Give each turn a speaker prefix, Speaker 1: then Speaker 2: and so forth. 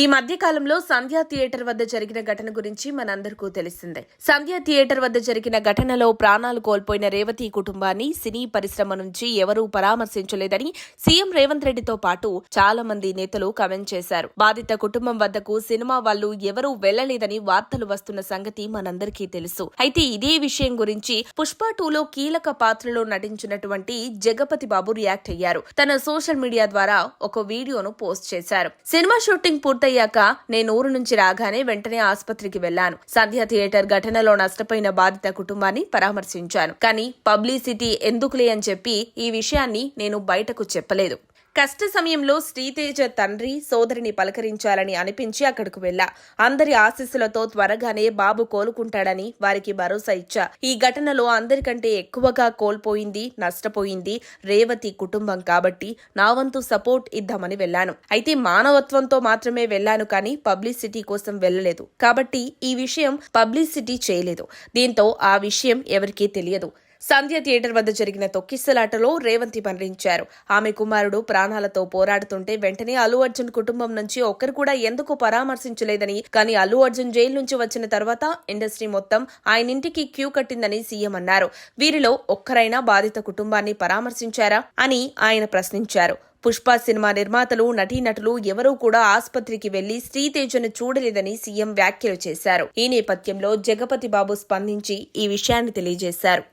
Speaker 1: ఈ మధ్య కాలంలో సంధ్యా థియేటర్ వద్ద జరిగిన ఘటన గురించి మనందరికీ తెలిసిందే. సంధ్యా థియేటర్ వద్ద జరిగిన ఘటనలో ప్రాణాలు కోల్పోయిన రేవతి కుటుంబాన్ని సినీ పరిశ్రమ నుంచి ఎవరూ పరామర్శించలేదని సీఎం రేవంత్ రెడ్డితో పాటు చాలా మంది నేతలు కమెంట్ చేశారు. బాధిత కుటుంబం వద్దకు సినిమా వాళ్ళు ఎవరూ వెళ్ళలేదని వార్తలు వస్తున్న సంగతి మనందరికీ తెలుసు. అయితే ఇదే విషయం గురించి పుష్ప టూలో కీలక పాత్రలో నటించినటువంటి జగపతి బాబు రియాక్ట్ అయ్యారు. తన సోషల్ మీడియా ద్వారా ఒక వీడియోను పోస్ట్ చేశారు. సినిమా షూటింగ్ పూర్తి పూర్తయ్యాక నేను ఊరు నుంచి రాగానే వెంటనే ఆసుపత్రికి వెళ్ళాను సంధ్య థియేటర్ ఘటనలో నష్టపోయిన బాధిత కుటుంబాన్ని పరామర్శించాను. కానీ పబ్లిసిటీ ఎందుకులే అని చెప్పి ఈ విషయాన్ని నేను బయటకు చెప్పలేదు. కష్ట సమయంలో శ్రీతేజ తండ్రి సోదరిని పలకరించాలని అనిపించి అక్కడికి వెళ్ళా అందరి ఆశీస్సులతో త్వరగానే బాబు కోలుకుంటాడని వారికి భరోసా ఇచ్చా. ఈ ఘటనలో అందరికంటే ఎక్కువగా కోల్పోయింది నష్టపోయింది రేవతి కుటుంబం కాబట్టి నా వంతు సపోర్ట్ ఇద్దామని వెళ్ళాను అయితే మానవత్వంతో మాత్రమే వెళ్ళాను కానీ పబ్లిసిటీ కోసం వెళ్ళలేదు. కాబట్టి ఈ విషయం పబ్లిసిటీ చేయలేదు. దీంతో ఆ విషయం ఎవరికీ తెలియదు. సంధ్య థియేటర్ వద్ద జరిగిన తొక్కిసలాటలో రేవంతి మరణించారు. ఆమె కుమారుడు ప్రాణాలతో పోరాడుతుంటే వెంటనే అల్లు అర్జున్ కుటుంబం నుంచి ఒక్కరు కూడా ఎందుకు పరామర్శించలేదని కానీ అల్లు అర్జున్ జైలు నుంచి వచ్చిన తర్వాత ఇండస్ట్రీ మొత్తం ఆయన ఇంటికి క్యూ కట్టిందని సీఎం అన్నారు. వీరిలో ఒక్కరైనా బాధిత కుటుంబాన్ని పరామర్శించారా అని ఆయన ప్రశ్నించారు. పుష్ప సినిమా నిర్మాతలు నటీనటులు ఎవరూ కూడా ఆసుపత్రికి వెళ్ళి శ్రీతేజను చూడలేదని సీఎం వ్యాఖ్యలు చేశారు. ఈ నేపథ్యంలో జగపతి బాబు స్పందించి ఈ విషయాన్ని తెలియజేశారు.